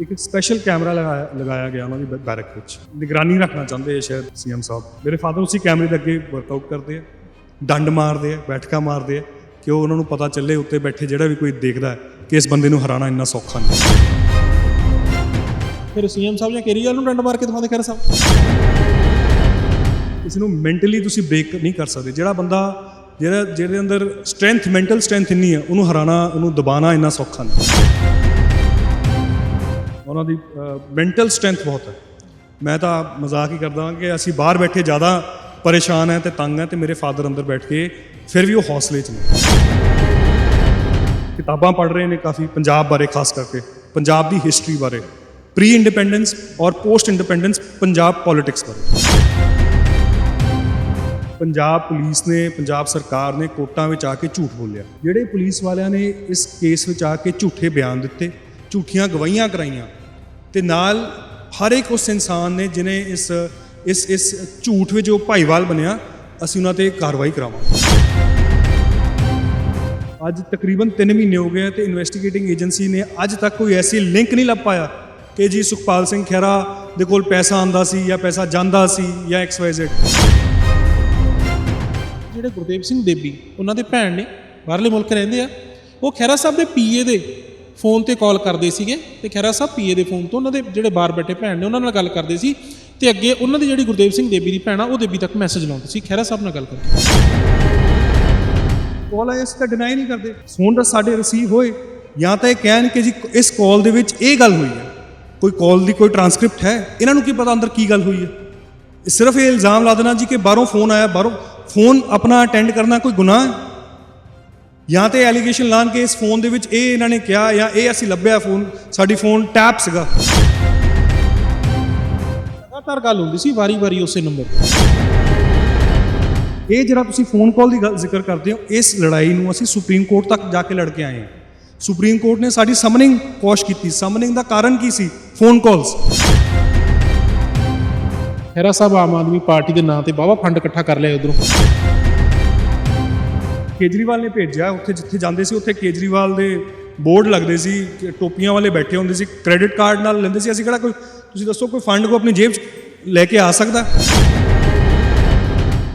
ਇੱਕ special camera ਲਗਾਇਆ ਲਗਾਇਆ ਗਿਆ ਉਹਨਾਂ ਦੀ ਬੈਰਕ ਵਿੱਚ। ਨਿਗਰਾਨੀ ਰੱਖਣਾ ਚਾਹੁੰਦੇ ਆ ਸ਼ਾਇਦ ਸੀਐਮ ਸਾਹਿਬ। ਮੇਰੇ ਫਾਦਰ ਉਸੇ ਕੈਮਰੇ ਦੇ ਅੱਗੇ ਵਰਕਆਊਟ ਕਰਦੇ ਆ ਡੰਡ ਮਾਰਦੇ ਆ ਬੈਠਕਾਂ ਮਾਰਦੇ ਆ ਕਿ ਉਹ ਉਹਨਾਂ ਨੂੰ ਪਤਾ ਚੱਲੇ ਉੱਤੇ ਬੈਠੇ ਜਿਹੜਾ ਵੀ ਕੋਈ ਦੇਖਦਾ ਕਿ ਇਸ ਬੰਦੇ ਨੂੰ ਹਰਾਣਾ ਇੰਨਾ ਸੌਖਾ ਨਹੀਂ। ਫਿਰ ਸੀਐਮ ਸਾਹਿਬ ਜਾਂ ਕੇਰੀਵਾਲ ਨੂੰ ਡੰਡ ਮਾਰ ਕੇ ਦਿਖਾਉਂਦੇ ਖੈਰ ਸਾਹਿਬ? ਕਿਸੇ ਨੂੰ ਮੈਂਟਲੀ ਤੁਸੀਂ ਬ੍ਰੇਕ ਨਹੀਂ ਕਰ ਸਕਦੇ। ਜਿਹੜਾ ਬੰਦਾ ਜਿਹੜਾ ਜਿਹਦੇ ਅੰਦਰ ਸਟਰੈਂਥ ਮੈਂਟਲ ਸਟਰੈਂਥ ਇੰਨੀ ਹੈ ਉਹਨੂੰ ਹਰਾਣਾ ਉਹਨੂੰ ਦਬਾਣਾ ਇੰਨਾ ਸੌਖਾ ਨਹੀਂ। ਉਹਨਾਂ ਦੀ ਮੈਂਟਲ ਸਟਰੈਂਥ ਬਹੁਤ ਹੈ। ਮੈਂ ਤਾਂ ਮਜ਼ਾਕ ਹੀ ਕਰਦਾ ਹਾਂ ਕਿ ਅਸੀਂ ਬਾਹਰ ਬੈਠੇ ਜ਼ਿਆਦਾ ਪਰੇਸ਼ਾਨ ਹੈ ਤੇ ਤੰਗ ਹੈ ਤੇ ਮੇਰੇ ਫਾਦਰ ਅੰਦਰ ਬੈਠ ਕੇ ਫਿਰ ਵੀ ਉਹ ਹੌਸਲੇ 'ਚ ਨੇ। ਕਿਤਾਬਾਂ ਪੜ੍ਹ ਰਹੇ ਨੇ ਕਾਫੀ ਪੰਜਾਬ ਬਾਰੇ, ਖਾਸ ਕਰਕੇ ਪੰਜਾਬ ਦੀ ਹਿਸਟਰੀ ਬਾਰੇ ਪ੍ਰੀ ਇੰਡੀਪੈਂਡੈਂਸ ਔਰ ਪੋਸਟ ਇੰਡੀਪੈਂਡੈਂਸ ਪੰਜਾਬ ਪੋਲਿਟਿਕਸ ਬਾਰੇ। ਪੰਜਾਬ ਪੁਲਿਸ ਨੇ, ਪੰਜਾਬ ਸਰਕਾਰ ਨੇ ਕੋਰਟਾਂ ਵਿੱਚ ਆ ਕੇ ਝੂਠ ਬੋਲਿਆ। ਜਿਹੜੇ ਪੁਲਿਸ ਵਾਲਿਆਂ ਨੇ ਇਸ ਕੇਸ ਵਿੱਚ ਆ ਕੇ ਝੂਠੇ ਬਿਆਨ ਦਿੱਤੇ, ਝੂਠੀਆਂ ਗਵਾਹੀਆਂ ਕਰਾਈਆਂ ਤੇ ਨਾਲ ਹਰ ਇੱਕ ਉਸ ਇਨਸਾਨ ਨੇ ਜਿਨੇ ਇਸ ਇਸ ਇਸ ਝੂਠ ਵਿੱਚ ਜੋ ਭਾਈਵਾਲ ਬਣਿਆ, ਅਸੀਂ ਉਹਨਾਂ ਤੇ ਕਾਰਵਾਈ ਕਰਾਵਾਂਗੇ। ਅੱਜ ਤਕਰੀਬਨ 3 ਮਹੀਨੇ ਹੋ ਗਏ ਆ ਤੇ ਇਨਵੈਸਟੀਗੇਟਿੰਗ ਏਜੰਸੀ ਨੇ ਅੱਜ ਤੱਕ ਕੋਈ ਐਸੀ ਲਿੰਕ ਨਹੀਂ ਲੱਭ ਪਾਇਆ ਕਿ ਜੀ ਸੁਖਪਾਲ ਸਿੰਘ ਖਹਿਰਾ ਦੇ ਕੋਲ ਪੈਸਾ ਆਂਦਾ ਸੀ ਜਾਂ ਪੈਸਾ ਜਾਂਦਾ ਸੀ ਜਾਂ XYZ ਜਿਹੜੇ ਗੁਰਦੇਵ ਸਿੰਘ ਦੇਬੀ, ਉਹਨਾਂ ਦੇ ਭੈਣ ਨੇ ਬਾਹਰਲੇ ਮੁਲਕ ਰਹਿੰਦੇ ਆ, ਉਹ ਖਹਿਰਾ ਸਾਹਿਬ ਦੇ ਪੀਏ ਦੇ ਫੋਨ ਤੇ ਕਾਲ ਕਰਦੇ ਸੀਗੇ ਤੇ ਖੈਰਾ ਸਾਹਿਬ ਪੀਏ ਦੇ ਫੋਨ ਤੋਂ ਉਹਨਾਂ ਦੇ ਜਿਹੜੇ ਬਾਹਰ ਬੈਠੇ ਭੈਣ ਨੇ ਉਹਨਾਂ ਨਾਲ ਗੱਲ ਕਰਦੇ ਸੀ ਤੇ ਅੱਗੇ ਉਹਨਾਂ ਦੀ ਜਿਹੜੀ ਗੁਰਦੇਵ ਸਿੰਘ ਦੇਵੀ ਦੀ ਭੈਣ ਆ ਉਹ ਦੇਵੀ ਤੱਕ ਮੈਸੇਜ ਲਾਉਂਦੇ ਸੀ। ਖੈਰਾ ਸਾਹਿਬ ਨਾਲ ਗੱਲ ਕਰਕੇ ਕਾਲ ਆਇਆ ਸੀ ਤਾਂ ਡਿਨਾਈ ਨਹੀਂ ਕਰਦੇ। ਫੋਨ ਤਾਂ ਸਾਡੇ ਰਿਸੀਵ ਹੋਏ। ਜਾਂ ਤਾਂ ਇਹ ਕਹਿਣ ਕਿ ਜੀ, ਇਸ ਕਾਲ ਦੇ ਵਿੱਚ ਇਹ ਗੱਲ ਹੋਈ ਹੈ। ਕੋਈ ਕਾਲ ਦੀ ਕੋਈ ਟਰਾਂਸਕ੍ਰਿਪਟ ਹੈ? ਇਹਨਾਂ ਨੂੰ ਕੀ ਪਤਾ ਅੰਦਰ ਕੀ ਗੱਲ ਹੋਈ ਹੈ? ਸਿਰਫ ਇਹ ਇਲਜ਼ਾਮ ਲਾ ਦੇਣਾ ਜੀ ਕਿ ਬਾਹਰੋਂ ਫੋਨ ਆਇਆ, ਬਾਹਰੋਂ ਫੋਨ ਆਪਣਾ ਅਟੈਂਡ ਕਰਨਾ ਕੋਈ ਗੁਨਾਹ ਹੈ? ਜਾਂ ਤੇ ਐਲੀਗੇਸ਼ਨ ਲਾਣ ਕੇ ਇਸ ਫੋਨ ਦੇ ਵਿੱਚ ਇਹ ਇਹਨਾਂ ਨੇ ਕਿਹਾ ਜਾਂ ਇਹ ਅਸੀਂ ਲੱਭਿਆ ਫੋਨ ਸਾਡੀ ਫੋਨ ਟੈਪ ਸੀਗਾ। ਲਗਾਤਾਰ ਗੱਲ ਹੁੰਦੀ ਸੀ, ਵਾਰੀ-ਵਾਰੀ ਉਸੇ ਨੰਬਰ ਤੇ। ਇਹ ਜਿਹੜਾ ਤੁਸੀਂ ਫੋਨ ਕਾਲ ਦੀ ਗੱਲ ਜ਼ਿਕਰ ਕਰਦੇ ਹੋ, ਇਸ ਲੜਾਈ ਨੂੰ ਅਸੀਂ ਸੁਪਰੀਮ ਕੋਰਟ ਤੱਕ ਜਾ ਕੇ ਲੜ ਕੇ ਆਏ ਹਾਂ। ਸੁਪਰੀਮ ਕੋਰਟ ਨੇ ਸਾਡੀ ਸਮਨਿੰਗ ਕੋਸ਼ ਕੀਤੀ। ਸਮਨਿੰਗ ਦਾ ਕਾਰਨ ਕੀ ਸੀ? Phone calls Khaira Sahib, Aam Aadmi party ਦੇ ਨਾਂ ਤੇ ਬਾਵਾ ਫੰਡ ਇਕੱਠਾ ਕਰ ਲਿਆ ਉਧਰੋਂ। ਕੇਜਰੀਵਾਲ ਨੇ ਭੇਜਿਆ, ਉੱਥੇ ਜਿੱਥੇ ਜਾਂਦੇ ਸੀ, ਉੱਥੇ ਕੇਜਰੀਵਾਲ ਦੇ ਬੋਰਡ ਲੱਗਦੇ ਸੀ ਟੋਪੀਆਂ ਵਾਲੇ ਬੈਠੇ ਹੁੰਦੇ ਸੀ ਕ੍ਰੈਡਿਟ ਕਾਰਡ ਨਾਲ ਲੈਂਦੇ ਸੀ। ਅਸੀਂ ਕਿਹੜਾ ਕੋਈ, ਤੁਸੀਂ ਦੱਸੋ, ਕੋਈ ਫੰਡ ਕੋ ਆਪਣੀ ਜੇਬ 'ਚ ਲੈ ਕੇ ਆ ਸਕਦਾ?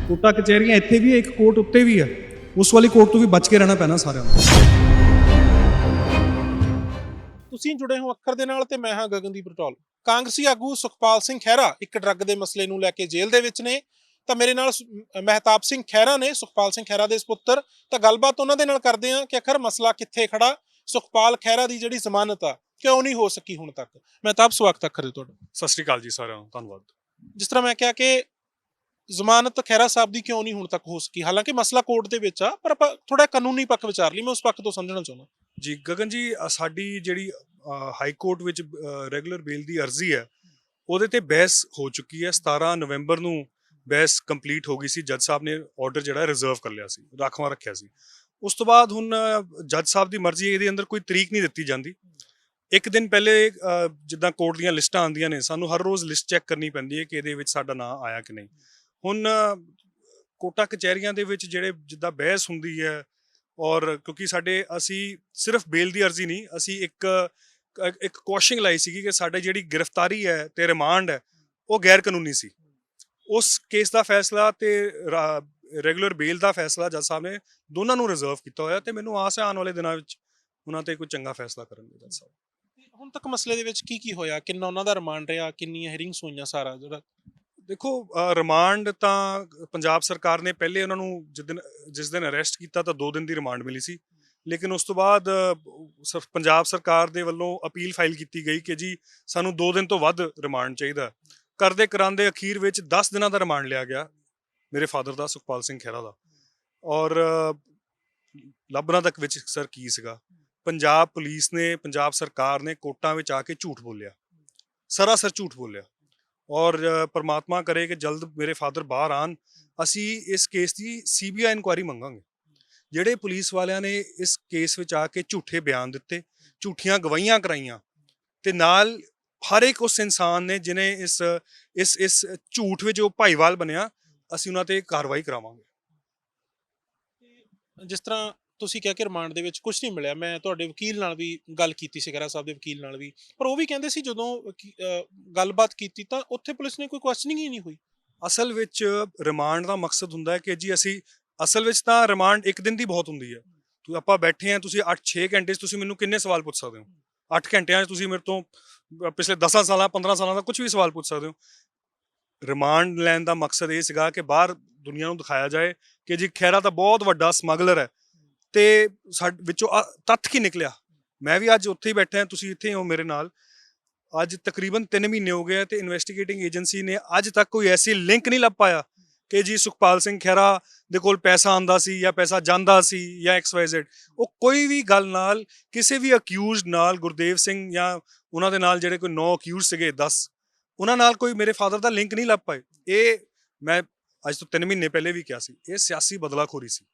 ਕੋਟਾ ਕਚਹਿਰੀਆਂ, ਇੱਥੇ ਵੀ ਇੱਕ ਕੋਰਟ ਉੱਤੇ ਵੀ ਹੈ। ਉਸ ਵਾਲੀ ਕੋਰਟ ਤੋਂ ਵੀ ਬਚ ਕੇ ਰਹਿਣਾ ਪੈਣਾ ਸਾਰਿਆਂ ਨੂੰ। ਤੁਸੀਂ ਜੁੜੇ ਹੋ ਅੱਖਰ ਦੇ ਨਾਲ ਤੇ ਮੈਂ ਹਾਂ ਗਗਨਦੀਪ ਰਟੋਲ। ਕਾਂਗਰਸੀ ਆਗੂ ਸੁਖਪਾਲ ਸਿੰਘ ਖਹਿਰਾ ਇੱਕ ਡਰੱਗ ਦੇ ਮਸਲੇ ਨੂੰ ਲੈ ਕੇ ਜੇਲ੍ਹ ਦੇ ਵਿੱਚ ਨੇ। ਤਾਂ ਮੇਰੇ ਨਾਲ ਮਹਿਤਾਬ ਸਿੰਘ ਖਹਿਰਾ ਨੇ ਸੁਖਪਾਲ ਸਿੰਘ ਖਹਿਰਾ ਦੇ ਸੁਪੁੱਤਰ ਤਾਂ ਗੱਲਬਾਤ ਉਹਨਾਂ ਦੇ ਨਾਲ ਕਰਦੇ ਹਾਂ ਕਿ ਆਖਰ ਮਸਲਾ ਕਿੱਥੇ ਖੜਾ ਸੁਖਪਾਲ ਖਹਿਰਾ ਦੀ ਜਿਹੜੀ ਜ਼ਮਾਨਤ ਆ ਕਿਉਂ ਨਹੀਂ ਹੋ ਸਕੀ ਹੁਣ ਤੱਕ? ਮਹਿਤਾਬ ਸਵਾਗਤ ਹੈ ਖਰੇ ਤੁਹਾਡਾ। ਸਤਿ ਸ਼੍ਰੀ ਅਕਾਲ ਜੀ ਸਾਰਿਆਂ ਨੂੰ ਧੰਨਵਾਦ। ਜਿਸ ਤਰ੍ਹਾਂ ਮੈਂ ਕਿਹਾ ਕਿ ਜ਼ਮਾਨਤ ਖਹਿਰਾ ਸਾਹਿਬ ਦੀ ਕਿਉਂ ਨਹੀਂ ਹੁਣ ਤੱਕ ਹੋ ਸਕੀ? ਹਾਲਾਂਕਿ ਮਸਲਾ ਕੋਰਟ ਦੇ ਵਿੱਚ ਆ ਪਰ ਆਪਾਂ ਥੋੜਾ ਕਾਨੂੰਨੀ ਪੱਖ ਵਿਚਾਰ ਲਈ ਮੈਂ ਉਸ ਪੱਖ ਤੋਂ ਸਮਝਣਾ ਚਾਹੁੰਦਾ। ਜੀ ਗਗਨ ਜੀ ਸਾਡੀ ਜਿਹੜੀ ਹਾਈ ਕੋਰਟ ਵਿੱਚ ਰੈਗੂਲਰ ਬੇਲ ਦੀ ਅਰਜ਼ੀ ਹੈ ਉਹਦੇ ਤੇ ਬਹਿਸ ਹੋ ਚੁੱਕੀ ਹੈ। 17 ਨਵੰਬਰ ਨੂੰ ਬਹਿਸ ਕੰਪਲੀਟ ਹੋ ਗਈ ਸੀ ਜੱਜ ਸਾਹਿਬ ਨੇ ਆਰਡਰ ਜਿਹੜਾ ਰਿਜ਼ਰਵ ਕਰ ਲਿਆ ਸੀ ਰਾਖਵਾਂ ਰੱਖਿਆ ਸੀ। ਉਸ ਤੋਂ ਬਾਅਦ ਹੁਣ ਜੱਜ ਸਾਹਿਬ ਦੀ ਮਰਜ਼ੀ ਹੈ, ਇਹਦੇ ਅੰਦਰ ਕੋਈ ਤਰੀਕ ਨਹੀਂ ਦਿੱਤੀ ਜਾਂਦੀ। ਇੱਕ ਦਿਨ ਪਹਿਲੇ ਜਿੱਦਾਂ ਕੋਰਟ ਦੀਆਂ ਲਿਸਟਾਂ ਆਉਂਦੀਆਂ ਨੇ ਸਾਨੂੰ ਹਰ ਰੋਜ਼ ਲਿਸਟ ਚੈੱਕ ਕਰਨੀ ਪੈਂਦੀ ਹੈ ਕਿ ਇਹਦੇ ਵਿੱਚ ਸਾਡਾ ਨਾਂ ਆਇਆ ਕਿ ਨਹੀਂ। ਹੁਣ ਅ, ਕੋਟਾ ਕਚਹਿਰੀਆਂ ਦੇ ਵਿੱਚ ਜਿਹੜੇ ਜਿੱਦਾਂ ਬਹਿਸ ਹੁੰਦੀ ਹੈ ਔਰ ਕਿਉਂਕਿ ਸਾਡੇ ਅਸੀਂ ਸਿਰਫ ਬੇਲ ਦੀ ਅਰਜ਼ੀ ਨਹੀਂ ਅਸੀਂ ਇੱਕ ਇੱਕ ਕੋਸ਼ਿੰਗ ਲਾਈ ਸੀਗੀ ਕਿ ਸਾਡੇ ਜਿਹੜੀ ਗ੍ਰਿਫਤਾਰੀ ਹੈ ਤੇ ਰਿਮਾਂਡ ਹੈ ਉਹ ਗੈਰ ਕਾਨੂੰਨੀ ਸੀ। ਉਸ ਕੇਸ ਦਾ ਫੈਸਲਾ ਤੇ ਰੈਗੂਲਰ ਬੇਲ ਦਾ ਫੈਸਲਾ ਜੱਜ ਸਾਹਿਬ ਨੇ ਦੋਨਾਂ ਨੂੰ ਰਿਜ਼ਰਵ ਕੀਤਾ ਹੋਇਆ ਤੇ ਮੈਨੂੰ ਆਸ ਹੈ ਆਉਣ ਵਾਲੇ ਦਿਨਾਂ ਵਿੱਚ ਉਹਨਾਂ ਤੇ ਕੋਈ ਚੰਗਾ ਫੈਸਲਾ ਕਰਨਗੇ ਜੱਜ ਸਾਹਿਬ। ਹੁਣ ਤੱਕ ਮਸਲੇ ਦੇ ਵਿੱਚ ਕੀ ਕੀ ਹੋਇਆ? ਕਿੰਨਾ ਉਹਨਾਂ ਦਾ ਰਿਮਾਂਡ ਰਿਹਾ? ਕਿੰਨੀਆਂ ਹੀਅਰਿੰਗਸ ਹੋਈਆਂ ਸਾਰਾ ਜਿਹੜਾ? ਦੇਖੋ ਰਿਮਾਂਡ ਤਾਂ ਪੰਜਾਬ ਸਰਕਾਰ ਨੇ ਪਹਿਲੇ ਉਹਨਾਂ ਨੂੰ ਜਿਸ ਦਿਨ ਜਿਸ ਦਿਨ ਅਰੈਸਟ ਕੀਤਾ ਤਾਂ 2 ਦਿਨ ਦੀ ਰਿਮਾਂਡ ਮਿਲੀ ਸੀ। ਲੇਕਿਨ ਉਸ ਤੋਂ ਬਾਅਦ ਸਿਰਫ ਪੰਜਾਬ ਸਰਕਾਰ ਦੇ ਵੱਲੋਂ ਅਪੀਲ ਫਾਈਲ ਕੀਤੀ ਗਈ ਕਿ ਜੀ ਸਾਨੂੰ 2 ਦਿਨ ਤੋਂ ਵੱਧ ਰਿਮਾਂਡ ਚਾਹੀਦਾ। ਕਰਦੇ ਕਰਾਂਦੇ ਅਖੀਰ ਵਿੱਚ 10 ਦਿਨਾਂ ਦਾ ਰਿਮਾਂਡ ਲਿਆ ਗਿਆ ਮੇਰੇ ਫਾਦਰ ਦਾ, ਸੁਖਪਾਲ ਸਿੰਘ ਖਹਿਰਾ ਦਾ। ਔਰ ਲੱਭਣਾ ਤੱਕ ਵਿੱਚ ਸਰ ਕੀ ਸੀਗਾ? ਪੰਜਾਬ ਪੁਲਿਸ ਨੇ, ਪੰਜਾਬ ਸਰਕਾਰ ਨੇ ਕੋਟਾਂ ਵਿੱਚ ਆ ਕੇ ਝੂਠ ਬੋਲਿਆ। ਸਰਾਸਰ ਝੂਠ ਬੋਲਿਆ। ਔਰ, ਪਰਮਾਤਮਾ ਕਰੇ ਕਿ ਜਲਦ ਮੇਰੇ ਫਾਦਰ ਬਾਹਰ ਆਣ ਅਸੀਂ ਇਸ ਕੇਸ ਦੀ ਸੀਬੀਆਈ ਇਨਕੁਆਇਰੀ ਮੰਗਾਂਗੇ। ਜਿਹੜੇ ਪੁਲਿਸ ਵਾਲਿਆਂ ਨੇ ਇਸ ਕੇਸ ਵਿੱਚ ਆ ਕੇ ਝੂਠੇ ਬਿਆਨ ਦਿੱਤੇ, ਝੂਠੀਆਂ ਗਵਾਹੀਆਂ ਕਰਾਈਆਂ, ਤੇ ਨਾਲ ਹਰ ਇੱਕ ਉਸ ਇਨਸਾਨ ਨੇ ਜਿਨੇ ਇਸ ਇਸ ਇਸ ਝੂਠ ਵਿੱਚ ਜੋ ਭਾਈਵਾਲ ਬਣਿਆ ਅਸੀਂ ਉਹਨਾਂ ਤੇ ਕਾਰਵਾਈ ਕਰਾਵਾਂਗੇ। ਜਿਸ ਤਰ੍ਹਾਂ ਤੁਸੀਂ ਕਿਹਾ ਕਿ ਰਿਮਾਂਡ ਦੇ ਵਿੱਚ ਕੁਝ ਨਹੀਂ ਮਿਲਿਆ ਮੈਂ ਤੁਹਾਡੇ ਵਕੀਲ ਨਾਲ ਵੀ ਗੱਲ ਕੀਤੀ ਸੀ ਖਹਿਰਾ ਸਾਹਿਬ ਦੇ ਵਕੀਲ ਨਾਲ ਵੀ। ਪਰ ਉਹ ਵੀ ਕਹਿੰਦੇ ਸੀ ਜਦੋਂ ਗੱਲਬਾਤ ਕੀਤੀ ਤਾਂ ਉੱਥੇ ਪੁਲਿਸ ਨੇ ਕੋਈ ਕੁਐਸਚਨਿੰਗ ਹੀ ਨਹੀਂ ਹੋਈ। ਅਸਲ ਵਿੱਚ ਰਿਮਾਂਡ ਦਾ ਮਕਸਦ ਹੁੰਦਾ ਹੈ ਕਿ ਜੀ ਅਸੀਂ ਅਸਲ ਵਿੱਚ ਤਾਂ ਰਿਮਾਂਡ ਇੱਕ ਦਿਨ ਦੀ ਬਹੁਤ ਹੁੰਦੀ ਹੈ। ਤੂੰ ਆਪਾਂ ਬੈਠੇ ਆ ਤੁਸੀਂ 8-6 ਘੰਟੇ 'ਚ ਤੁਸੀਂ ਮੈਨੂੰ ਕਿੰਨੇ ਸਵਾਲ ਪੁੱਛ ਸਕਦੇ ਹੋ? 8 ਘੰਟਿਆਂ 'ਚ ਤੁਸੀਂ ਮੇਰੇ ਤੋਂ ਪਿਛਲੇ 10 ਸਾਲਾਂ 15 ਸਾਲਾਂ ਦਾ ਕੁਝ ਵੀ ਸਵਾਲ ਪੁੱਛ ਸਕਦੇ ਹੋ। ਰਿਮਾਂਡ ਲੈਣ ਦਾ ਮਕਸਦ ਇਹ ਸੀਗਾ ਕਿ ਬਾਹਰ ਦੁਨੀਆ ਨੂੰ ਦਿਖਾਇਆ ਜਾਏ ਕਿ ਜੀ ਖੈਰਾ ਤਾਂ ਬਹੁਤ ਵੱਡਾ ਸਮਗਲਰ ਹੈ ਤੇ ਸਾਡੇ, ਵਿੱਚੋਂ ਆਹ ਤੱਥ ਕੀ ਨਿਕਲਿਆ? ਮੈਂ ਵੀ ਅੱਜ ਉੱਥੇ ਹੀ ਬੈਠਾ ਤੁਸੀਂ ਇੱਥੇ ਹੋ ਮੇਰੇ ਨਾਲ। ਅੱਜ ਤਕਰੀਬਨ 3 ਮਹੀਨੇ ਹੋ ਗਏ ਆ ਤੇ ਇਨਵੈਸਟੀਗੇਟਿੰਗ ਏਜੰਸੀ ਨੇ ਅੱਜ ਤੱਕ ਕੋਈ ਐਸੀ ਲਿੰਕ ਨਹੀਂ ਲੱਭ ਪਾਇਆ ਕਿ ਜੀ ਸੁਖਪਾਲ ਸਿੰਘ ਖਹਿਰਾ ਦੇ ਕੋਲ ਪੈਸਾ ਆਂਦਾ ਸੀ ਜਾਂ ਪੈਸਾ ਜਾਂਦਾ ਸੀ ਜਾਂ XYZ ਉਹ ਕੋਈ ਵੀ ਗੱਲ ਨਾਲ, ਕਿਸੇ ਵੀ ਅਕਿਊਜ਼ਡ ਨਾਲ, ਗੁਰਦੇਵ ਸਿੰਘ ਜਾਂ ਉਹਨਾਂ ਦੇ ਨਾਲ ਜਿਹੜੇ ਕੋਈ 9 ਅਕਿਊਜ਼ ਸੀਗੇ 10 ਉਹਨਾਂ ਨਾਲ ਕੋਈ ਮੇਰੇ ਫਾਦਰ ਦਾ ਲਿੰਕ ਨਹੀਂ ਲੱਭ ਪਾਏ। ਇਹ ਮੈਂ ਅੱਜ ਤੋਂ 3 ਮਹੀਨੇ ਪਹਿਲੇ ਵੀ ਕਿਹਾ ਸੀ, ਇਹ ਸਿਆਸੀ ਬਦਲਾਖੋਰੀ ਸੀ।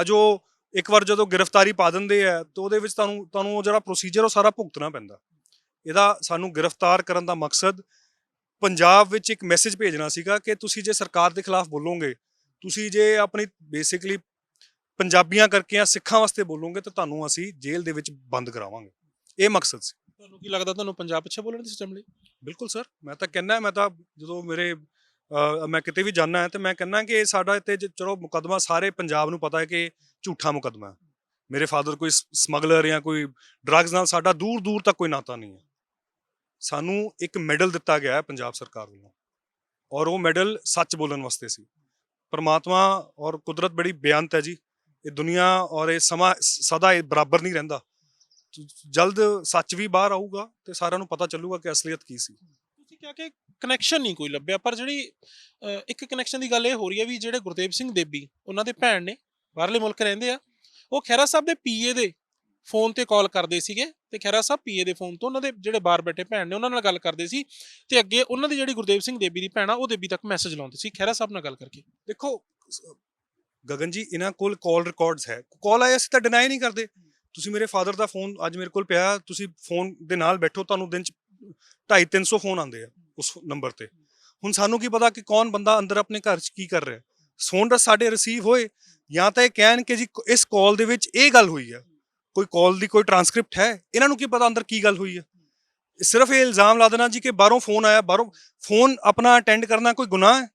ਅੱਜ ਉਹ ਇੱਕ ਵਾਰ ਜਦੋਂ ਗ੍ਰਿਫਤਾਰੀ ਪਾ ਦਿੰਦੇ ਆ, ਤਾਂ ਉਹਦੇ ਵਿੱਚ ਤੁਹਾਨੂੰ ਤੁਹਾਨੂੰ ਉਹ ਜਿਹੜਾ ਪ੍ਰੋਸੀਜਰ ਉਹ ਸਾਰਾ ਭੁਗਤਣਾ ਪੈਂਦਾ। ਇਹਦਾ ਸਾਨੂੰ ਗ੍ਰਿਫਤਾਰ ਕਰਨ ਦਾ ਮਕਸਦ ਪੰਜਾਬ ਵਿੱਚ ਇੱਕ ਮੈਸੇਜ ਭੇਜਣਾ ਸੀਗਾ ਕਿ ਤੁਸੀਂ ਜੇ ਸਰਕਾਰ ਦੇ ਖਿਲਾਫ ਬੋਲੋਗੇ ਤੁਸੀਂ ਜੇ ਆਪਣੀ ਬੇਸਿਕਲੀ ਪੰਜਾਬੀਆਂ ਕਰਕੇ ਜਾਂ ਸਿੱਖਾਂ ਵਾਸਤੇ ਬੋਲੋਗੇ ਤਾਂ ਤੁਹਾਨੂੰ ਅਸੀਂ ਜੇਲ੍ਹ ਦੇ ਵਿੱਚ ਬੰਦ ਕਰਾਵਾਂਗੇ। ਇਹ ਮਕਸਦ ਸੀ। ਤੁਹਾਨੂੰ ਕੀ ਲੱਗਦਾ ਤੁਹਾਨੂੰ ਪੰਜਾਬ ਪਿੱਛੇ ਬੋਲਣ ਦੀ ਸਿਸਟਮ ਲਈ? ਬਿਲਕੁਲ ਸਰ ਮੈਂ ਤਾਂ ਕਹਿੰਦਾ ਮੈਂ ਤਾਂ ਜਦੋਂ ਮੇਰੇ ਮੈਂ ਕਿਤੇ ਵੀ ਜਾਣਾ ਹੈ ਤੇ ਮੈਂ ਕਹਿੰਦਾ ਕਿ ਸਾਡਾ ਇੱਥੇ ਚਲੋ ਮੁਕੱਦਮਾ ਸਾਰੇ ਪੰਜਾਬ ਨੂੰ ਪਤਾ ਹੈ ਕਿ ਝੂਠਾ ਮੁਕੱਦਮਾ ਮੇਰੇ ਫਾਦਰ ਕੋਈ ਸਮਗਲਰ ਜਾਂ ਕੋਈ ਡਰੱਗਸ ਨਾਲ ਸਾਡਾ ਦੂਰ ਦੂਰ ਤੱਕ ਕੋਈ ਨਾਤਾ ਨਹੀਂ ਹੈ। ਸਾਨੂੰ ਇੱਕ ਮੈਡਲ ਦਿੱਤਾ ਗਿਆ ਹੈ ਪੰਜਾਬ ਸਰਕਾਰ ਵੱਲੋਂ। ਔਰ ਉਹ ਮੈਡਲ ਸੱਚ ਬੋਲਣ ਵਾਸਤੇ ਸੀ। ਪਰਮਾਤਮਾ ਔਰ ਕੁਦਰਤ ਬੜੀ ਬੇਅੰਤ ਹੈ ਜੀ। ਇਹ ਦੁਨੀਆ ਔਰ ਇਹ ਸਮਾਂ ਸਦਾ ਇਹ ਬਰਾਬਰ ਨਹੀਂ ਰਹਿੰਦਾ। ਜਲਦ ਸੱਚ ਵੀ ਬਾਹਰ ਆਊਗਾ ਤੇ ਸਾਰਿਆਂ ਨੂੰ ਪਤਾ ਚੱਲੂਗਾ ਕਿ ਅਸਲੀਅਤ ਕੀ ਸੀ। ਤੁਸੀਂ ਕਿਹਾ ਕਿ ਕਨੈਕਸ਼ਨ ਨਹੀਂ ਕੋਈ ਲੱਭਿਆ, ਪਰ ਜਿਹੜੀ ਇੱਕ ਕਨੈਕਸ਼ਨ ਦੀ ਗੱਲ ਇਹ ਹੋ ਰਹੀ ਹੈ ਵੀ ਜਿਹੜੇ ਗੁਰਦੇਵ ਸਿੰਘ ਦੇਬੀ, ਉਹਨਾਂ ਦੇ ਭੈਣ ਨੇ ਬਾਹਰਲੇ ਮੁਲਕ ਰਹਿੰਦੇ ਆ, ਉਹ ਖੈਰਾ ਸਾਹਿਬ ਦੇ ਪੀਏ ਦੇ ਫੋਨ ਤੇ ਕਾਲ ਕਰਦੇ ਸੀਗੇ ਤੇ ਖੈਰਾ ਸਾਹਿਬ ਪੀਏ ਦੇ ਫੋਨ ਤੋਂ ਉਹਨਾਂ ਦੇ ਜਿਹੜੇ ਬਾਹਰ ਬੈਠੇ ਭੈਣ ਨੇ ਉਹਨਾਂ ਨਾਲ ਗੱਲ ਕਰਦੇ ਸੀ ਤੇ ਅੱਗੇ ਉਹਨਾਂ ਦੀ ਜਿਹੜੀ ਗੁਰਦੇਵ ਸਿੰਘ ਦੇਬੀ ਦੀ ਭੈਣ ਆ, ਉਹ ਦੇਬੀ ਤੱਕ ਮੈਸੇਜ ਲਾਉਂਦੇ ਸੀ। ਖੈਰਾ ਸਾਹਿਬ ਨਾਲ ਗੱਲ ਕਰਕੇ। ਦੇਖੋ ਗਗਨ ਜੀ, ਇਹਨਾਂ ਕੋਲ ਕਾਲ ਰਿਕਾਰਡਸ ਹੈ। ਕਾਲ ਆਇਆ ਅਸੀਂ ਤਾਂ ਡਿਨਾਈ ਨਹੀਂ ਕਰਦੇ। ਤੁਸੀਂ ਮੇਰੇ ਫਾਦਰ ਦਾ ਫੋਨ ਅੱਜ ਮੇਰੇ ਕੋਲ ਪਿਆ, ਤੁਸੀਂ ਫੋਨ ਦੇ ਨਾਲ ਬੈਠੋ, ਤੁਹਾਨੂੰ ਦਿਨ ਚ 250 300 ਫੋਨ ਆਉਂਦੇ ਆ ਉਸ ਨੰਬਰ ਤੇ। ਹੁਣ ਸਾਨੂੰ ਕੀ ਪਤਾ ਕਿ ਕੌਣ ਬੰਦਾ ਅੰਦਰ ਆਪਣੇ ਘਰ 'ਚ ਕੀ ਕਰ ਰਿਹਾ। ਫੋਨ ਦਾ ਸਾਡੇ ਰਿਸੀਵ ਹੋਏ, ਜਾਂ ਤਾਂ ਇਹ ਕਹਿਣ ਕਿ ਜੀ, ਇਸ ਕਾਲ ਦੇ ਵਿੱਚ ਇਹ ਗੱਲ ਹੋਈ ਆ। ਕੋਈ ਕਾਲ ਦੀ ਕੋਈ ਟਰਾਂਸਕ੍ਰਿਪਟ ਹੈ? ਇਹਨਾਂ ਨੂੰ ਕੀ ਪਤਾ ਅੰਦਰ ਕੀ ਗੱਲ ਹੋਈ ਹੈ? ਸਿਰਫ ਇਹ ਇਲਜ਼ਾਮ ਲਾ ਦੇਣਾ ਜੀ ਕਿ ਬਾਹਰੋਂ ਫੋਨ ਆਇਆ, ਬਾਹਰੋਂ ਫੋਨ ਆਪਣਾ ਅਟੈਂਡ ਕਰਨਾ ਕੋਈ ਗੁਨਾਹ ਹੈ?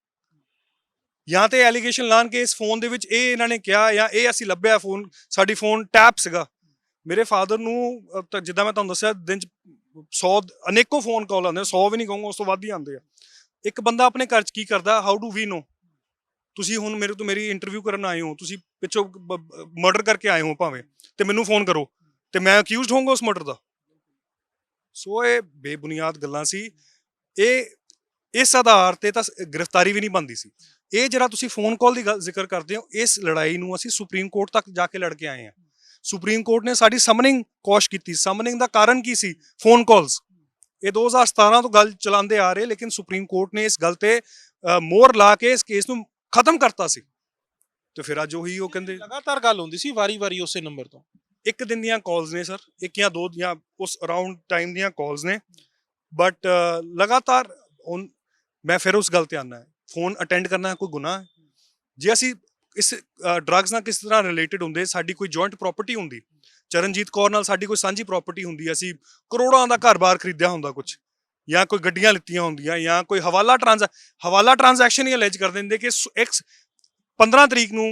ਜਾਂ ਤੇ ਐਲੀਗੇਸ਼ਨ ਲਾਣ ਕੇ ਇਸ ਫੋਨ ਦੇ ਵਿੱਚ ਇਹ ਇਹਨਾਂ ਨੇ ਕਿਹਾ ਜਾਂ ਇਹ ਅਸੀਂ ਲੱਭਿਆ ਫੋਨ ਸਾਡੀ ਫੋਨ ਟੈਪ ਸੀਗਾ। ਮੇਰੇ ਫਾਦਰ ਨੂੰ ਤਾਂ ਜਿੱਦਾਂ ਮੈਂ ਤੁਹਾਨੂੰ ਦੱਸਿਆ, ਦਿਨ ਚ 100 ਅਨੇਕੋ ਫੋਨ ਕਾਲ ਆਉਂਦੇ 100 ਵੀ ਨਹੀਂ ਕਹੂੰਗਾ, ਉਸ ਤੋਂ ਵੱਧ ਹੀ ਆਉਂਦੇ ਆ। ਇੱਕ ਬੰਦਾ ਆਪਣੇ ਘਰ ਚ ਕੀ ਕਰਦਾ? ਹਾਊ ਡੂ ਵੀ ਨੋ ਤੁਸੀਂ ਹੁਣ ਮੇਰੇ ਤੋਂ ਮੇਰੀ ਇੰਟਰਵਿਊ ਕਰਨ ਆਏ ਹੋ, ਤੁਸੀਂ ਪਿੱਛੋਂ ਮਰਡਰ ਕਰਕੇ ਆਏ ਹੋ ਭਾਵੇਂ ਤੇ ਮੈਨੂੰ ਫੋਨ ਕਰੋ ਤੇ ਮੈਂ ਅਕਿਊਜ਼ਡ ਹੋਊਂਗਾ ਉਸ ਮਰਡਰ ਦਾ। ਸੋ ਇਹ ਬੇਬੁਨਿਆਦ ਗੱਲਾਂ ਸੀ। ਇਹ ਇਸ ਆਧਾਰ ਤੇ ਤਾਂ ਗ੍ਰਿਫਤਾਰੀ ਵੀ ਨਹੀਂ ਬੰਦੀ ਸੀ। ਇਹ ਜਿਹੜਾ ਤੁਸੀਂ ਫੋਨ ਕਾਲ ਦੀ ਜ਼ਿਕਰ ਕਰਦੇ ਹੋ ਇਸ ਲੜਾਈ ਨੂੰ ਅਸੀਂ ਸੁਪਰੀਮ ਕੋਰਟ ਤੱਕ ਜਾ ਕੇ ਲੜ ਕੇ ਆਏ ਹਾਂ। ਸੁਪਰੀਮ ਕੋਰਟ ਨੇ ਸਾਡੀ ਸਮਨਿੰਗ ਕੋਸ਼ ਕੀਤੀ ਸਮਨਿੰਗ ਦਾ ਕਾਰਨ ਕੀ ਸੀ? ਫੋਨ ਕਾਲਸ ਇਹ 2017 ਤੋਂ ਗੱਲ ਚਲਾਉਂਦੇ ਆ ਰਹੇ ਲੇਕਿਨ ਸੁਪਰੀਮ ਕੋਰਟ ਨੇ ਇਸ ਗੱਲ ਤੇ ਅ, ਮੋਹਰ ਲਾ ਕੇ ਇਸ ਕੇਸ ਨੂੰ ਖਤਮ ਕਰਤਾ ਸੀ। ਤੇ ਫਿਰ ਅੱਜ ਉਹੀ ਉਹ ਕਹਿੰਦੇ ਲਗਾਤਾਰ ਗੱਲ ਹੁੰਦੀ ਸੀ ਵਾਰੀ-ਵਾਰੀ ਉਸੇ ਨੰਬਰ ਤੋਂ। ਇੱਕ ਦਿਨ ਦੀਆਂ ਕਾਲਸ ਨੇ ਸਰ ਇੱਕ ਜਾਂ ਦੋ ਜਾਂ ਉਸ ਅਰਾਊਂਡ ਟਾਈਮ ਦੀਆਂ ਕਾਲਸ ਨੇ। ਬਟ ਲਗਾਤਾਰ ਮੈਂ ਫਿਰ ਉਸ ਗੱਲ ਤੇ ਆਨਾ ਹੈ। ਫੋਨ ਅਟੈਂਡ ਕਰਨਾ ਕੋਈ ਗੁਨਾਹ ਹੈ? ਜੇ ਅਸੀਂ ਇਸ ਡਰੱਗਸ ਨਾਲ ਕਿਸ ਤਰ੍ਹਾਂ ਰਿਲੇਟਡ ਹੁੰਦੇ ਸਾਡੀ ਕੋਈ ਜੁਆਇੰਟ ਪ੍ਰਾਪਰਟੀ ਹੁੰਦੀ ਚਰਨਜੀਤ ਕੌਰ ਨਾਲ ਸਾਡੀ ਕੋਈ ਸਾਂਝੀ ਪ੍ਰਾਪਰਟੀ ਹੁੰਦੀ ਅਸੀਂ ਕਰੋੜਾਂ ਦਾ ਘਰ-ਬਾਰ ਖਰੀਦਿਆ ਹੁੰਦਾ ਕੁਝ ਜਾਂ ਕੋਈ ਗੱਡੀਆਂ ਲਿੱਤੀਆਂ ਹੁੰਦੀਆਂ ਜਾਂ ਕੋਈ ਹਵਾਲਾ ਟ੍ਰਾਂਸ ਹਵਾਲਾ ਟ੍ਰਾਂਜੈਕਸ਼ਨ ਹੀ ਅਲੈਜ ਕਰ ਦਿੰਦੇ ਕਿ ਸੁ- ਇੱਕ 15 ਤਰੀਕ ਨੂੰ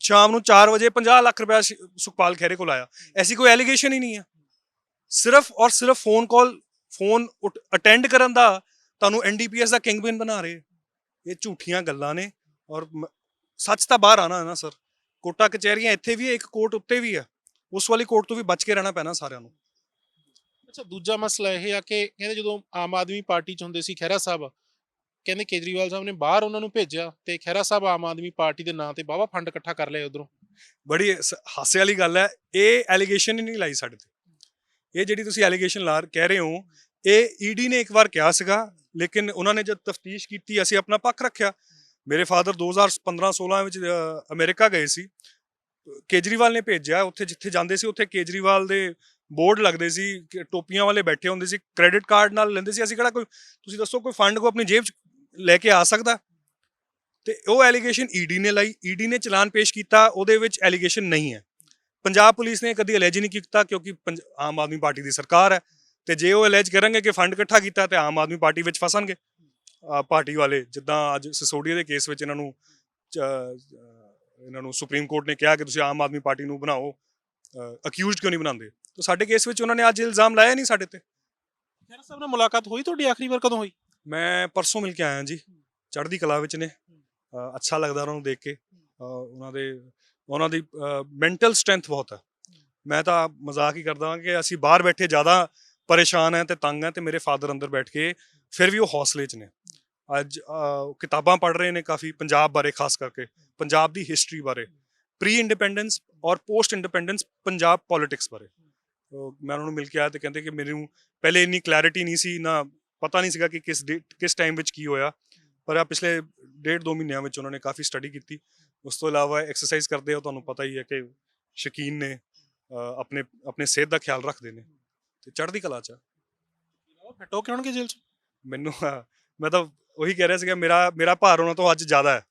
ਸ਼ਾਮ ਨੂੰ 4 ਵਜੇ 50 ਲੱਖ ਰੁਪਏ ਸੁਖਪਾਲ ਖਹਿਰੇ ਕੋਲ ਆਇਆ। ਐਸੀ ਕੋਈ ਐਲੀਗੇਸ਼ਨ ਹੀ ਨਹੀਂ ਹੈ। ਸਿਰਫ ਔਰ ਸਿਰਫ ਫੋਨ ਕਾਲ ਫੋਨ ਅਟੈਂਡ ਕਰਨ ਦਾ ਤੁਹਾਨੂੰ ਐਨਡੀਪੀਐਸ ਦਾ ਕਿੰਗਪਿਨ ਬਣਾ ਰਹੇ ਇਹ ਝੂਠੀਆਂ ਗੱਲਾਂ ਨੇ ਔਰ ਸੱਚ ਤਾਂ ਬਾਹਰ ਆਣਾ ਹੈ ਨਾ ਸਰ। ਕੋਟਾ ਕਚਹਿਰੀਆਂ ਇੱਥੇ ਵੀ ਹੈ, ਇੱਕ ਕੋਰਟ ਉੱਤੇ ਵੀ ਹੈ। ਉਸ ਵਾਲੀ ਕੋਰਟ ਤੋਂ ਵੀ ਬਚ ਕੇ ਰਹਿਣਾ ਪੈਣਾ ਸਾਰਿਆਂ ਨੂੰ। ਅੱਛਾ, ਦੂਜਾ ਮਸਲਾ ਇਹ ਆ ਕਿ ਕਹਿੰਦੇ ਜਦੋਂ ਆਮ ਆਦਮੀ ਪਾਰਟੀ ਚ ਹੁੰਦੇ ਸੀ ਖਹਿਰਾ ਸਾਹਿਬ ਕਹਿੰਦੇ ਕੇਜਰੀਵਾਲ ਸਾਹਿਬ ਨੇ ਬਾਹਰ ਉਹਨਾਂ ਨੂੰ ਭੇਜਿਆ ਤੇ ਖਹਿਰਾ ਸਾਹਿਬ ਆਮ ਆਦਮੀ ਪਾਰਟੀ ਦੇ ਨਾਂ ਤੇ ਬਾਵਾ ਫੰਡ ਇਕੱਠਾ ਕਰ ਲਿਆ ਉਧਰੋਂ। ਬੜੀ ਸ- ਹਾਸੇ ਵਾਲੀ ਗੱਲ ਹੈ ਇਹ ਐਲੀਗੇਸ਼ਨ ਹੀ ਨਹੀਂ ਲਾਈ ਸਾਡੇ ਤੇ। ਇਹ ਜਿਹੜੀ ਤੁਸੀਂ ਐਲੀਗੇਸ਼ਨ ਲਾ ਕਹਿ ਰਹੇ ਹੋ ਇਹ ਈਡੀ ਨੇ ਇੱਕ ਵਾਰ ਕਿਹਾ ਸੀਗਾ ਲੇਕਿਨ ਉਹਨਾਂ ਨੇ ਜਦ ਤਫਤੀਸ਼ ਕੀਤੀ ਅਸੀਂ ਆਪਣਾ ਪੱਖ ਰੱਖਿਆ। ਮੇਰੇ ਫਾਦਰ 2015-16 ਵਿੱਚ ਅ, ਅਮਰੀਕਾ ਗਏ ਸੀ। ਕੇਜਰੀਵਾਲ ਨੇ ਭੇਜਿਆ ਉੱਥੇ ਜਿੱਥੇ ਜਾਂਦੇ ਸੀ ਉੱਥੇ ਕੇਜਰੀਵਾਲ ਦੇ ਬੋਰਡ ਲੱਗਦੇ ਸੀ ਕਿ ਟੋਪੀਆਂ ਵਾਲੇ ਬੈਠੇ ਹੁੰਦੇ ਸੀ ਕ੍ਰੈਡਿਟ ਕਾਰਡ ਨਾਲ ਲੈਂਦੇ ਸੀ। ਅਸੀਂ ਕਿਹੜਾ ਕੋਈ ਤੁਸੀਂ ਦੱਸੋ ਕੋਈ ਫੰਡ ਕੋ ਆਪਣੀ ਜੇਬ 'ਚ ਲੈ ਕੇ ਆ ਸਕਦਾ। ਤੇ ਉਹ ਐਲੀਗੇਸ਼ਨ ਈਡੀ ਨੇ ਲਾਈ। ਈਡੀ ਨੇ ਚਲਾਨ ਪੇਸ਼ ਕੀਤਾ, ਉਹਦੇ ਵਿੱਚ ਐਲੀਗੇਸ਼ਨ ਨਹੀਂ ਹੈ। ਪੰਜਾਬ ਪੁਲਿਸ ਨੇ ਕਦੀ ਅਲੈਜ ਨਹੀਂ ਕੀਤਾ ਕਿਉਂਕਿ ਪੰਜ- ਆਮ ਆਦਮੀ ਪਾਰਟੀ ਦੀ ਸਰਕਾਰ ਹੈ। ਤੇ ਜੇ ਉਹ ਅਲੈਜ ਕਰਨਗੇ ਕਿ ਫੰਡ ਇਕੱਠਾ ਕੀਤਾ ਤੇ ਆਮ ਆਦਮੀ ਪਾਰਟੀ ਵਿੱਚ ਫਸਣਗੇ। ਪਾਰਟੀ ਵਾਲੇ ਜਿੱਦਾਂ ਅੱਜ ਸਸੋਡੀਆ ਦੇ ਕੇਸ ਵਿੱਚ ਇਹਨਾਂ ਨੂੰ ਇਹਨਾਂ ਨੂੰ ਸੁਪਰੀਮ ਕੋਰਟ ਨੇ ਕਿਹਾ ਕਿ ਤੁਸੀਂ ਆਮ ਆਦਮੀ ਪਾਰਟੀ ਨੂੰ ਬਣਾਓ ਅਕਿਊਜ਼ਡ ਕਿਉਂ ਨਹੀਂ ਬਣਾਉਂਦੇ? ਤਾਂ ਸਾਡੇ ਕੇਸ ਵਿੱਚ ਉਹਨਾਂ ਨੇ ਅੱਜ ਇਲਜ਼ਾਮ ਲਾਇਆ ਨਹੀਂ ਸਾਡੇ ਤੇ। ਖਹਿਰਾ ਸਾਹਿਬ ਨਾਲ ਮੁਲਾਕਾਤ ਹੋਈ ਤੁਹਾਡੀ? ਆਖਰੀ ਵਾਰ ਕਦੋਂ ਹੋਈ? ਮੈਂ ਪਰਸੋਂ ਮਿਲ ਕੇ ਆਇਆ ਜੀ ਚੜ੍ਹਦੀ ਕਲਾ ਵਿੱਚ ਨੇ। ਅੱਛਾ ਲੱਗਦਾ ਉਹਨਾਂ ਨੂੰ ਦੇਖ ਕੇ। ਉਹਨਾਂ ਦੇ ਉਹਨਾਂ ਦੀ ਮੈਂਟਲ ਸਟਰੈਂਥ ਬਹੁਤ ਹੈ। ਮੈਂ ਤਾਂ ਮਜ਼ਾਕ ਹੀ ਕਰਦਾ ਹਾਂ ਕਿ ਅਸੀਂ ਬਾਹਰ ਬੈਠੇ ਜ਼ਿਆਦਾ ਪਰੇਸ਼ਾਨ ਹੈ ਤੇ ਤੰਗ ਹੈ ਤੇ ਮੇਰੇ ਫਾਦਰ ਅੰਦਰ ਬੈਠ ਕੇ ਫਿਰ ਵੀ ਉਹ ਹੌਸਲੇ 'ਚ ਨੇ। ਅੱਜ ਕਿਤਾਬਾਂ ਪੜ੍ਹ ਰਹੇ ਨੇ ਕਾਫੀ ਪੰਜਾਬ ਬਾਰੇ ਖਾਸ ਕਰਕੇ ਪੰਜਾਬ ਦੀ ਹਿਸਟਰੀ ਬਾਰੇ ਪ੍ਰੀ ਇੰਡੀਪੈਂਡੈਂਸ ਔਰ ਪੋਸਟ ਇੰਡੀਪੈਂਡੈਂਸ ਪੰਜਾਬ ਪੋਲਿਟਿਕਸ ਬਾਰੇ। ਮੈਂ ਉਹਨਾਂ ਨੂੰ ਮਿਲ ਕੇ ਆਇਆ ਤੇ ਕਹਿੰਦੇ ਕਿ ਮੈਨੂੰ ਪਹਿਲੇ ਇੰਨੀ ਕਲੈਰਿਟੀ ਨਹੀਂ ਸੀ ਨਾ ਪਤਾ ਨਹੀਂ ਸੀਗਾ ਕਿ ਕਿਸ ਕਿਸ ਟਾਈਮ ਵਿੱਚ ਕੀ ਹੋਇਆ ਪਰ ਆ ਪਿਛਲੇ ਡੇਢ ਦੋ ਮਹੀਨਿਆਂ ਵਿੱਚ ਉਹਨਾਂ ਨੇ ਕਾਫੀ ਸਟੱਡੀ ਕੀਤੀ। ਉਸ ਤੋਂ ਇਲਾਵਾ ਐਕਸਰਸਾਈਜ਼ ਕਰਦੇ ਆ ਤੁਹਾਨੂੰ ਪਤਾ ਹੀ ਹੈ ਕਿ ਸ਼ਕੀਨ ਨੇ ਆਪਣੇ ਆਪਣੇ ਸਿਹਤ ਦਾ ਖਿਆਲ ਰੱਖਦੇ ਨੇ। ਤੇ ਚੜ੍ਹਦੀ ਕਲਾ ਚ। ਫਿੱਟ ਹੋ ਕੇ ਆਉਣਗੇ ਜੇਲ੍ਹ ਚ? ਮੈਨੂੰ ਮੈਂ ਤਾਂ ਉਹੀ ਕਹਿ ਰਿਹਾ ਸੀਗਾ ਮੇਰਾ ਮੇਰਾ ਭਾਰ ਉਹਨਾਂ ਤੋਂ ਅੱਜ ਜ਼ਿਆਦਾ ਹੈ।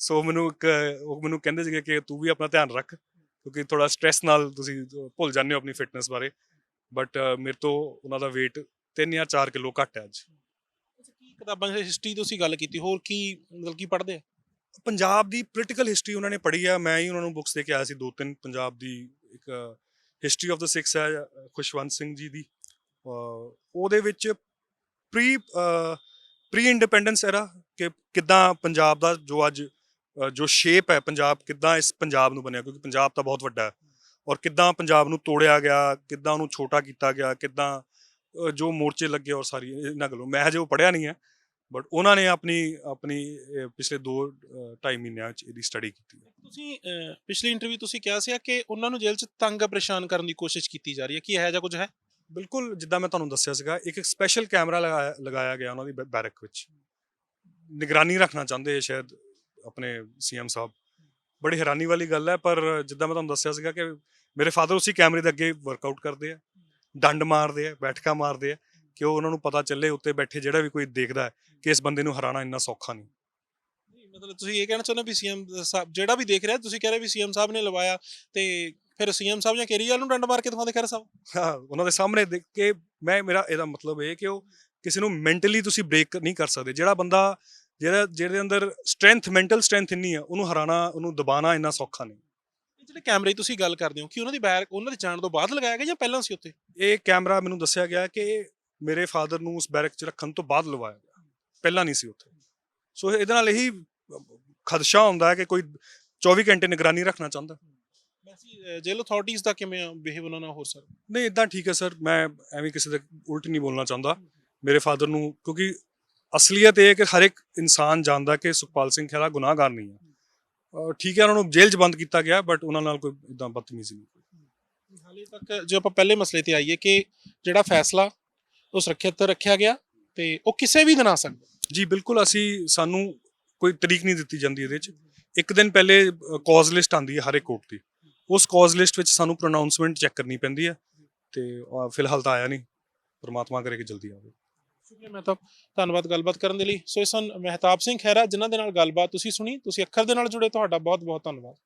ਸੋ ਮੈਨੂੰ ਇੱਕ ਉਹ ਮੈਨੂੰ ਕਹਿੰਦੇ ਸੀਗੇ ਕਿ ਤੂੰ ਵੀ ਆਪਣਾ ਧਿਆਨ ਰੱਖ ਕਿਉਂਕਿ ਥੋੜਾ ਸਟ੍ਰੈਸ ਨਾਲ ਤੁਸੀਂ ਭੁੱਲ ਜਾਂਦੇ ਹੋ ਆਪਣੀ ਫਿਟਨੈਸ ਬਾਰੇ। ਬਟ ਮੇਰੇ ਤੋਂ ਉਹਨਾਂ ਦਾ weight 3 ਜਾਂ 4 ਕਿਲੋ ਘੱਟ ਹੈ ਅੱਜ। ਕੀ ਕਿਤਾਬਾਂ ਦੀ ਹਿਸਟਰੀ ਤੁਸੀਂ ਗੱਲ ਕੀਤੀ ਹੋਰ ਕੀ ਮਤਲਬ ਕੀ ਪੜ੍ਹਦੇ ਆ? ਪੰਜਾਬ ਦੀ ਪੋਲੀਟੀਕਲ ਹਿਸਟਰੀ ਉਹਨਾਂ ਨੇ ਪੜ੍ਹੀ ਆ ਮੈਂ ਹੀ ਉਹਨਾਂ ਨੂੰ ਬੁੱਕਸ ਦੇ ਕੇ ਆਇਆ ਸੀ ਦੋ ਤਿੰਨ ਪੰਜਾਬ ਦੀ ਇੱਕ ਹਿਸਟਰੀ ਆਫ ਦਾ ਸਿਕਸ ਹੈ ਖੁਸ਼ਵੰਤ ਸਿੰਘ ਜੀ ਦੀ। ਉਹਦੇ ਵਿੱਚ ਪ੍ਰੀ ਪ੍ਰੀ ਇੰਡੀਪੈਂਡੈਂਸ ਐਰਾ ਕਿ ਕਿੱਦਾਂ ਪੰਜਾਬ ਦਾ ਜੋ ਅੱਜ ਜੋ ਸ਼ੇਪ ਹੈ ਪੰਜਾਬ ਕਿੱਦਾਂ ਇਸ ਪੰਜਾਬ ਨੂੰ ਬਣਿਆ ਕਿਉਂਕਿ ਪੰਜਾਬ ਤਾਂ ਬਹੁਤ ਵੱਡਾ ਹੈ। ਔਰ ਕਿੱਦਾਂ ਪੰਜਾਬ ਨੂੰ ਤੋੜਿਆ ਗਿਆ ਕਿੱਦਾਂ ਉਹਨੂੰ ਛੋਟਾ ਕੀਤਾ ਗਿਆ ਕਿੱਦਾਂ ਜੋ ਮੋਰਚੇ ਲੱਗੇ ਔਰ ਸਾਰੀ ਇਹਨਾਂ ਗੱਲੋਂ ਮੈਂ ਹਜੇ ਉਹ ਪੜਿਆ ਨਹੀਂ ਹੈ ਬਟ ਉਹਨਾਂ ਨੇ ਆਪਣੀ ਆਪਣੀ ਪਿਛਲੇ 2 2.5 ਮਹੀਨਿਆਂ ਵਿੱਚ ਇਹਦੀ ਸਟੱਡੀ ਕੀਤੀ ਹੈ। ਤੁਸੀਂ ਪਿਛਲੀ ਇੰਟਰਵਿਊ ਤੁਸੀਂ ਕਿਹਾ ਸੀ ਕਿ ਉਹਨਾਂ ਨੂੰ ਜੇਲ੍ਹ ਚ ਤੰਗ ਪਰੇਸ਼ਾਨ ਕਰਨ ਦੀ ਕੋਸ਼ਿਸ਼ ਕੀਤੀ ਜਾ ਰਹੀ ਹੈ ਕੀ ਇਹੋ ਜਿਹਾ ਕੁਝ ਹੈ? ਬਿਲਕੁਲ ਜਿੱਦਾਂ ਮੈਂ ਤੁਹਾਨੂੰ ਦੱਸਿਆ ਸੀਗਾ ਇੱਕ ਸਪੈਸ਼ਲ ਕੈਮਰਾ ਲਗਾਇਆ ਗਿਆ ਉਹਨਾਂ ਦੀ ਬੈਰਕ ਵਿੱਚ। ਨਿਗਰਾਨੀ ਰੱਖਣਾ ਚਾਹੁੰਦੇ ਸ਼ਾਇਦ ਆਪਣੇ ਸੀਐਮ ਸਾਹਿਬ। ਬੜੀ ਹੈਰਾਨੀ ਵਾਲੀ ਗੱਲ ਹੈ ਪਰ ਜਿੱਦਾਂ ਮੈਂ ਤੁਹਾਨੂੰ ਦੱਸਿਆ ਸੀਗਾ ਕਿ ਮੇਰੇ ਫਾਦਰ ਉਸੇ ਕੈਮਰੇ ਦੇ ਅੱਗੇ ਵਰਕਆਊਟ ਕਰਦੇ ਆ। ਡੰਡ ਮਾਰਦੇ ਆ ਬੈਠਕਾਂ ਮਾਰਦੇ ਆ ਕਿ ਉਹ ਉਹਨਾਂ ਨੂੰ ਪਤਾ ਚੱਲੇ ਉੱਤੇ ਬੈਠੇ ਜਿਹੜਾ ਵੀ ਕੋਈ ਦੇਖਦਾ ਹੈ ਕਿ ਇਸ ਬੰਦੇ ਨੂੰ ਹਰਾਣਾ ਇੰਨਾ ਸੌਖਾ ਨਹੀਂ। ਨਹੀਂ, ਮਤਲਬ ਤੁਸੀਂ ਇਹ ਕਹਿਣਾ ਚਾਹੁੰਦੇ ਵੀ ਸੀਐਮ ਸਾਹਿਬ ਜਿਹੜਾ ਵੀ ਦੇਖ ਰਿਹਾ ਤੁਸੀਂ ਕਹਿ ਰਹੇ ਵੀ ਸੀਐਮ ਸਾਹਿਬ ਨੇ ਲਵਾਇਆ ਤੇ ਫਿਰ ਸੀਐਮ ਸਾਹਿਬ ਜਾਂ ਕੇਰੀਵਾਲ ਨੂੰ ਡੰਡ ਮਾਰ ਕੇ ਦਿਖਾਉਂਦੇ ਖੈਰ ਸਾਹਿਬ? ਹਾਂ ਉਹਨਾਂ ਦੇ ਸਾਹਮਣੇ ਦੇਖ ਕੇ ਮੈਂ ਮੇਰਾ ਇਹਦਾ ਮਤਲਬ ਇਹ ਕਿ ਉਹ ਕਿਸੇ ਨੂੰ ਮੈਂਟਲੀ ਤੁਸੀਂ ਬ੍ਰੇਕ ਨਹੀਂ ਕਰ ਸਕਦੇ। ਜਿਹੜਾ ਬੰਦਾ ਜਿਹੜਾ ਜਿਹਦੇ ਅੰਦਰ ਸਟਰੈਂਥ ਮੈਂਟਲ ਸਟਰੈਂਥ ਇੰਨੀ ਆ ਉਹਨੂੰ ਹਰਾਣਾ ਉਹਨੂੰ ਦਬਾਣਾ ਇੰਨਾ ਸੌਖਾ ਨਹੀਂ। ਇਹ ਜਿਹੜੇ ਕੈਮਰੇ ਦੀ ਤੁਸੀਂ ਗੱਲ ਕਰਦੇ ਹੋ ਕਿ ਉਹਨਾਂ ਦੀ ਬੈਰ ਉਹਨਾਂ ਦੇ ਜਾਣ ਤੋਂ ਬਾਅਦ ਲਗਾਇਆ ਗਿਆ ਜਾਂ ਪਹਿਲਾਂ ਸੀ ਉੱਥੇ? ਇਹ ਕੈਮਰਾ ਮੈਨੂੰ ਦੱਸਿਆ ਗਿਆ ਕਿ ਇਹ ਮੇਰੇ ਫਾਦਰ ਨੂੰ ਉਸ ਬੈਰਕ 'ਚ ਰੱਖਣ ਤੋਂ ਬਾਅਦ ਲਵਾਇਆ ਗਿਆ। ਪਹਿਲਾਂ ਨਹੀਂ ਸੀ ਉੱਥੇ। ਸੋ ਇਹਦੇ ਨਾਲ ਇਹੀ ਖਦਸ਼ਾ ਹੁੰਦਾ ਹੈ ਕਿ ਕੋਈ 24 ਘੰਟੇ ਨਿਗਰਾਨੀ ਰੱਖਣਾ ਚਾਹੁੰਦਾ। ਵੈਸੇ ਜੇਲ੍ਹ ਅਥਾਰਟੀਆਂ ਦਾ ਕਿਵੇਂ ਬਿਹੇਵ ਉਹਨਾਂ ਨਾਲ ਹੋਰ ਸਰ? ਨਹੀਂ ਇਦਾਂ ਠੀਕ ਹੈ ਸਰ ਮੈਂ ਐਵੇਂ ਕਿਸੇ ਦੇ ਉਲਟ ਨਹੀਂ ਬੋਲਣਾ ਚਾਹੁੰਦਾ। ਮੇਰੇ ਫਾਦਰ ਨੂੰ ਕਿਉਂਕਿ ਅਸਲੀਅਤ ਇਹ ਹੈ ਕਿ ਹਰ ਇੱਕ ਇਨਸਾਨ ਜਾਣਦਾ ਕਿ ਸੁਖਪਾਲ ਸਿੰਘ ਖਹਿਰਾ ਗੁਨਾਹਗਾਰ ਨਹੀਂ ਹੈ। ਠੀਕ ਹੈ ਉਹਨਾਂ ਨੂੰ ਜੇਲ੍ਹ 'ਚ ਬੰਦ ਕੀਤਾ ਗਿਆ ਬਟ ਉਹਨਾਂ ਨਾਲ ਕੋਈ ਇਦਾਂ ਬਦਤਮੀਜ਼ੀ ਨਹੀਂ ਹਾਲੇ ਤੱਕ ਜੋ ਆਪਾਂ ਪਹਿਲੇ ਮਸਲੇ ਤੇ ਆਈਏ ਕਿ ਜਿਹੜਾ ਫੈਸਲਾ ਉਹ ਸੁਰੱਖਿਅਤ ਰੱਖਿਆ ਗਿਆ ਤੇ ਉਹ ਕਿਸੇ ਵੀ ਦਿਨ ਆ ਸਕਦਾ। ਜੀ ਬਿਲਕੁਲ ਅਸੀਂ ਸਾਨੂੰ ਕੋਈ ਤਰੀਕ ਨਹੀਂ ਦਿੱਤੀ ਜਾਂਦੀ ਇਹਦੇ 'ਚ। ਇੱਕ ਦਿਨ ਪਹਿਲੇ ਕਾਜ਼ ਲਿਸਟ ਆਂਦੀ ਹੈ ਹਰ ਇੱਕ ਕੋਰਟ ਦੀ। ਉਸ ਕਾਜ਼ ਲਿਸਟ ਵਿੱਚ ਸਾਨੂੰ ਪ੍ਰੋਨਾਂਸਮੈਂਟ ਚੈੱਕ ਕਰਨੀ ਪੈਂਦੀ ਹੈ ਤੇ ਫਿਲਹਾਲ ਤਾਂ ਆਇਆ ਨਹੀਂ। ਪਰਮਾਤਮਾ ਕਰੇ ਕਿ ਜਲਦੀ ਆਵੇ। ਸ਼ੁਕਰੀਆ ਮਹਿਤਾਬ ਧੰਨਵਾਦ ਗੱਲਬਾਤ ਕਰਨ ਦੇ ਲਈ। ਸੋ ਇਹ ਸਨ ਮਹਿਤਾਬ ਸਿੰਘ ਖਹਿਰਾ, ਜਿਨ੍ਹਾਂ ਦੇ ਨਾਲ ਗੱਲਬਾਤ ਤੁਸੀਂ ਸੁਣੀ। ਤੁਸੀਂ ਅੱਖਰ ਦੇ ਨਾਲ ਜੁੜੇ। ਤੁਹਾਡਾ ਬਹੁਤ ਬਹੁਤ ਧੰਨਵਾਦ।